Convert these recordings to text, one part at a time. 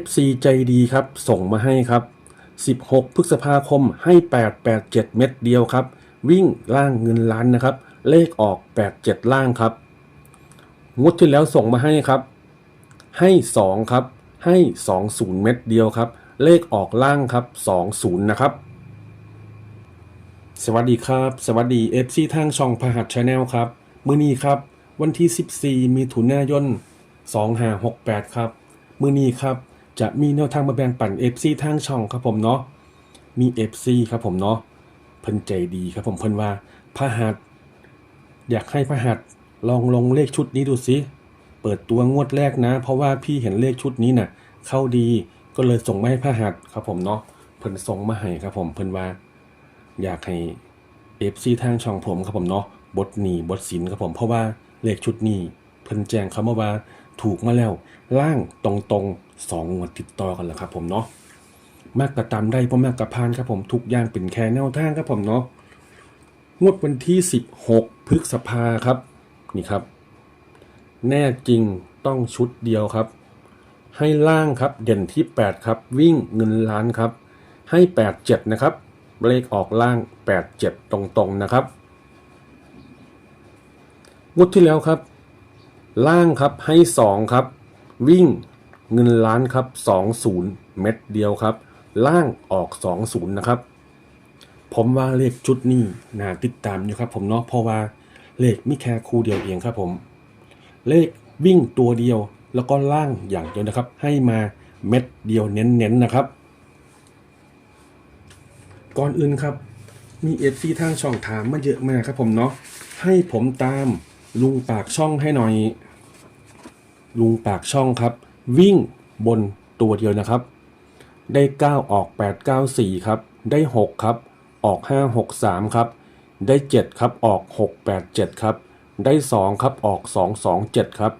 FC ใจดีครับ ส่งมาให้ครับ 16 พฤษภาคมให้ 887 เม็ดเดียวครับ วิ่งล่างเงินล้านนะครับ เลขออก 87 ล่างครับงวดที่แล้วส่งมาให้ครับ ให้ 2 ครับ ให้ 20 เม็ดเดียวครับ เลขออกล่างครับ 20 นะครับ สวัสดีครับ สวัสดี FC ทางช่องพหัสชาแนลครับ มือนี้ครับ วันที่ 14 มีถุนายน2568 ครับ มือนี้ครับ จะมีแนวทางมาแบ่งปัน FC ทางช่องครับผมเนาะมี FC ครับผมเนาะเพิ่นใจดีครับผมเพิ่นว่าพหัสอยากให้พหัสลองลงเลขชุดนี้ดูสิเปิดตัวงวดแรกนะ เพราะว่าพี่เห็นเลขชุดนี้น่ะ เข้าดีก็เลยส่งมาให้พหัสครับผมเนาะเพิ่นส่งมาให้ครับผมเพิ่นว่า อยากให้ FC ทางช่องผมครับผมเนาะบทหนีบทสินครับผมเพราะว่าเลขชุดนี้เพิ่นแจ้งคำมาว่า ถูกมาแล้ว ล่างตรงๆสองงวดติดต่อกันแล้วครับผมเนาะมากกระตามได้เพราะมากกระพานครับผมทุกอย่างเป็นแค่แนวทางครับผมเนาะงวดวันที่ 16 พฤษภาครับนี่ครับ แน่จริงต้องชุดเดียวครับ ให้ล่างครับเด่นที่ 8 ครับ วิ่งเงินล้านครับ ให้ 87 นะครับเลขออกล่าง 87 ตรงๆนะครับงวดที่แล้วครับ ล่างครับให้ 2 ครับ วิ่งเงินล้านครับ 20 เม็ดเดียวครับ ล่างออก 20 นะครับ ผมว่าเลขชุดนี้น่าติดตามอยู่ครับผมเนาะเพราะว่าเลขมีแค่คู่เดียวเองครับผม เลขวิ่งตัวเดียวแล้วก็ล่างอย่างเดียวนะครับ ให้มาเม็ดเดียวเน้นๆนะครับ ก่อนอื่นครับมีเอฟซีทางช่องถามมาเยอะมากครับผมเนาะให้ผมตาม ลุงปากช่องให้หน่อย ลุงปากช่องครับ วิ่งบนตัวเดียวนะครับ ได้ 9 ออก 8 9 4 ครับ ได้ 6 ครับ ออก 5 6 3 ครับ ได้ 7 ครับ ออก 6 8 7 ครับ ได้ 2 ครับ ออก 2 2 7 ครับ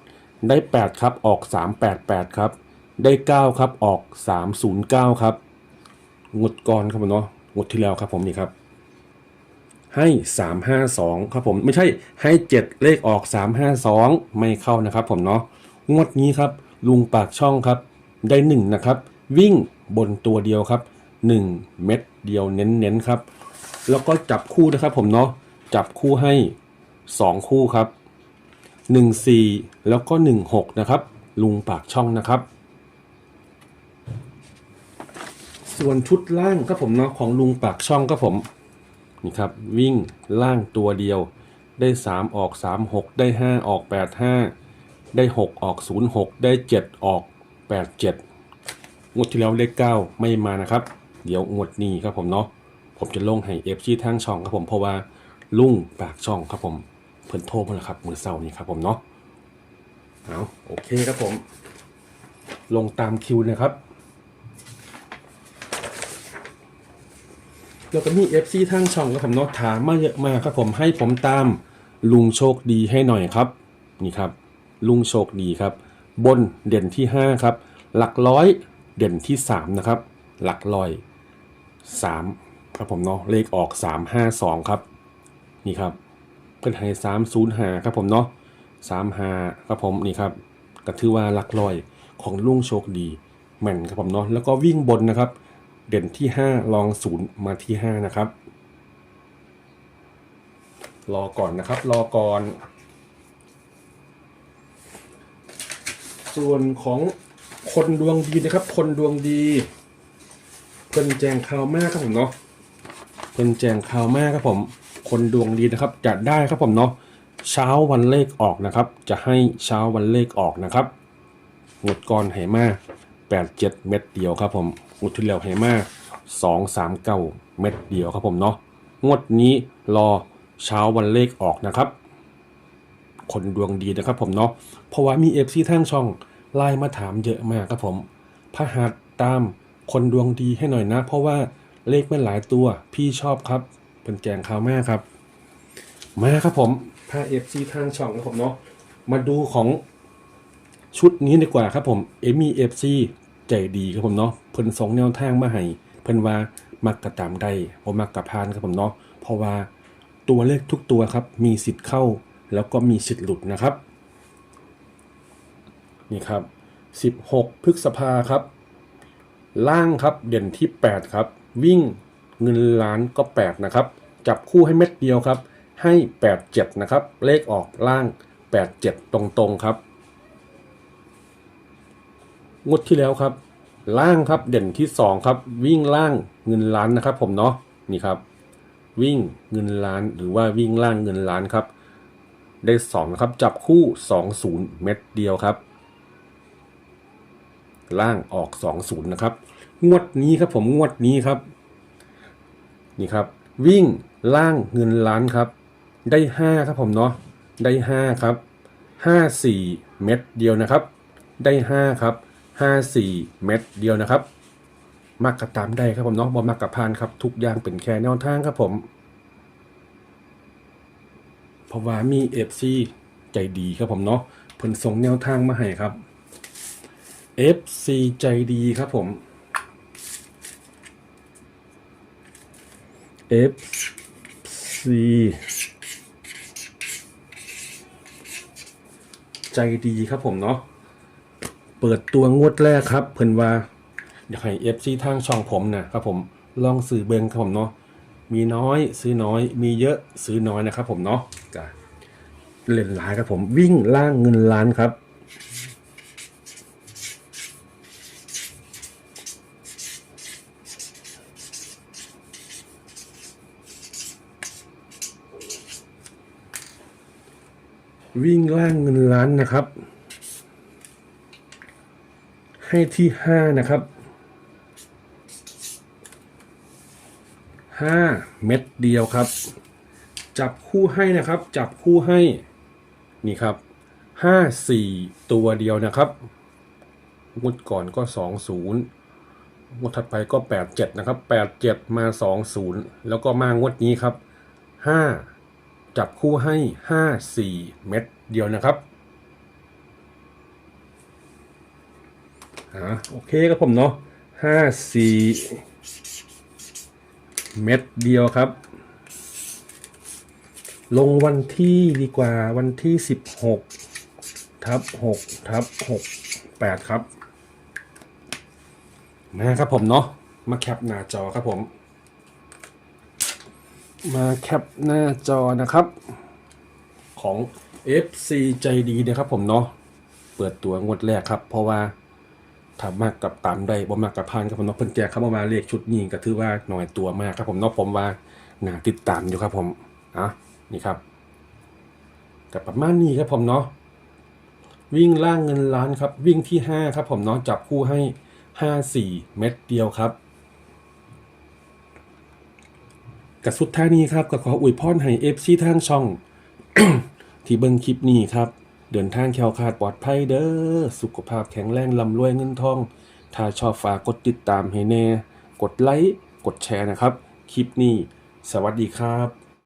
ได้ 8 ครับ ออก 3 8 8 ครับ ได้ 9 ครับ ออก 3 0 9 ครับ งดก่อนครับเนาะงดที่แล้วครับผมนี่ครับ ให้ 3 5 2 ครับผมไม่ใช่ให้ 7 เลขออก 3 5 2 ไม่เข้านะครับผมเนาะงวดนี้ครับ ลุงปากช่องครับ ได้ 1 นะครับ วิ่งบนตัวเดียวครับ 1 เม็ดเดียวเน้นๆครับ แล้วก็จับคู่นะครับผมเนาะจับคู่ให้ 2 คู่ครับ 1 4 แล้วก็ 1 6 นะครับ ลุงปากช่องนะครับ ส่วนชุดล่างครับผมเนาะของลุงปากช่องครับผม นี่ครับวิ่งล่างตัวเดียว ได้ 3 ออก 3 6 ได้ 5 ออก 8 5 ได้ 6 ออก 0 6 ได้ 7 ออก 8 7 งวดที่แล้วเลข9ไม่มานะครับ เดี๋ยวงวดนี้ครับผมเนาะผมจะลงให้เอฟซีทางช่องครับผมเพราะว่าลุงปากช่องครับผมเพิ่นโทรมาแล้วครับมือเศร้านี้ครับผมเนาะเอาโอเคครับผม ลงตามคิวนะครับ แล้วก็มี FC ทางช่องครับผมเนาะถามมาเยอะมากครับผมให้ผมตามลุงโชคดีให้หน่อยครับ นี่ครับ ลุงโชคดีครับ บนเด่นที่ 5 ครับ หลักร้อยเด่นที่ 3 นะครับ หลักร้อย 3 ครับผมเนาะเลขออก 352 ครับ นี่ครับเพิ่นให้305 ครับผมเนาะ35 ครับผมนี่ครับก็ถือว่าหลักร้อยของลุงโชคดีแม่นครับผมเนาะแล้วก็วิ่งบนนะครับ เด่นที่ 5 ลองศูนย์มาที่ 5 นะครับ รอก่อนนะครับ รอก่อน ส่วนของคนดวงดีนะครับ คนดวงดี เพิ่นแจงข่าวมากครับผมเนาะเพิ่นแจงข่าวมากครับผม คนดวงดีนะครับจะได้ครับผมเนาะเช้าวันเลขออกนะครับ จะให้เช้าวันเลขออกนะครับงดก่อนไหมา แปดเจ็ดเม็ดเดียวครับผมงดที่แล้วไหมาสองสามเก้าเม็ดเดียวครับผมเนาะงวดนี้รอเช้าวันเลขออกนะครับ คนดวงดีนะครับผมเนาะเพราะว่ามีเอฟซีทางช่องไลน์มาถามเยอะมากครับผมพระหัสตามคนดวงดีให้หน่อยนะ เพราะว่าเลขมันหลายตัวพี่ชอบครับ เป็นแกงข่าวแม่ครับ มาครับผมพาเอฟซีทางช่องครับผมเนาะมาดูของ ชุดนี้ดีกว่าครับผมเอมี่เอฟซีใจดีครับผมเนาะเพิ่นส่งแนวทางมาให้เพิ่นว่ามักกระตามได้บ่มักกระพานครับผมเนาะเพราะว่าตัวเลขทุกตัวครับมีสิทธิ์เข้าแล้วก็มีสิทธิ์หลุดนะครับนี่ครับ 16 พฤษภาครับ ล่างครับเด่นที่ 8 ครับ วิ่งเงินล้านก็ 8 นะครับ จับคู่ให้เม็ดเดียวครับ ให้ 87 นะครับ เลขออกล่าง 87 ตรงๆครับ งวดที่แล้วครับ ล่างครับเด่นที่ 2 ครับ วิ่งล่างเงินล้านนะครับ ผมเนาะนี่ครับ วิ่งเงินล้านหรือว่าวิ่งล่างเงินล้านครับ ได้2ครับจับคู่ 20 เม็ดเดียวครับ ล่างออก 20 นะครับ งวดนี้ครับผมงวดนี้ครับ นี่ครับ วิ่งล่างเงินล้านครับ ได้5ครับผมเนาะได้5ครับ5 4 เม็ดเดียวนะครับ ได้ 5 ครับ 5 4 เม็ดเดียวนะครับมักกระตามได้ครับผมเนาะบอมักกระพานครับทุกอย่างเป็นแค่แนวทางครับผมเพราะว่ามีเอฟซีใจดีครับผมเนาะเพิ่นส่งแนวทางมาให้ครับ FC ใจดีครับผม FC ใจดีครับผมเนาะ เปิดตัวงวดแรกครับ เพิ่นว่าอยากให้ FC ทางช่องผมนะครับผมลองซื้อเบิงครับผมเนาะมีน้อยซื้อน้อย มีเยอะซื้อน้อยนะครับ ผมเนาะจ้ะเล่นหลายครับผมวิ่งล่างเงินล้านครับวิ่งล่างเงินล้านนะครับ ให้ที่ห้านะครับห้าเม็ดเดียวครับ จับคู่ให้นะครับ จับคู่ให้นี่ครับห้าสี่ตัวเดียวนะครับงวดก่อนก็สองศูนย์งวดถัดไปก็แปดเจ็ดนะครับแปดเจ็ดมาสองศูนย์แล้วก็มางวดนี้ครับห้าจับคู่ให้ห้าสี่เม็ดเดียวนะครับ อ่าโอเคครับผมเนาะห้าสี่เม็ดเดียวครับ ลงวันที่ดีกว่าวันที่สิบหกทับหกทับหกแปดครับมาครับผมเนาะมาแคปหน้าจอครับผม มาแคปหน้าจอนะครับ ของ FC ใจดีนะครับผมเนาะเปิดตัวงวดแรกครับ เพราะว่า ถ้ามากกับตามได้บ่มากกับพานครับผมเนาะเพิ่นแจกเข้ามาว่าเลขชุดนี้ก็ถือว่าหน่อยตัวมากครับผมเนาะผมว่าน่าติดตามอยู่ครับผมอะนี่ครับกับประมาณนี้ครับผมเนาะวิ่งล่างเงินล้านครับวิ่งที่ 5 ครับผมเนาะจับคู่ให้ 5 4 เม็ดเดียวครับกับสุดท้ายนี้ครับก็ขออวยพรให้เอฟซีทางช่อง ที่เบิ่งคลิปนี้ครับ เดินทางแคล้วคาดปลอดภัยเด้อ สุขภาพแข็งแรงลำรวยเงินทอง ถ้าชอบฝากกดติดตามให้แน่ กดไลค์ กดแชร์นะครับ คลิปนี้ สวัสดีครับ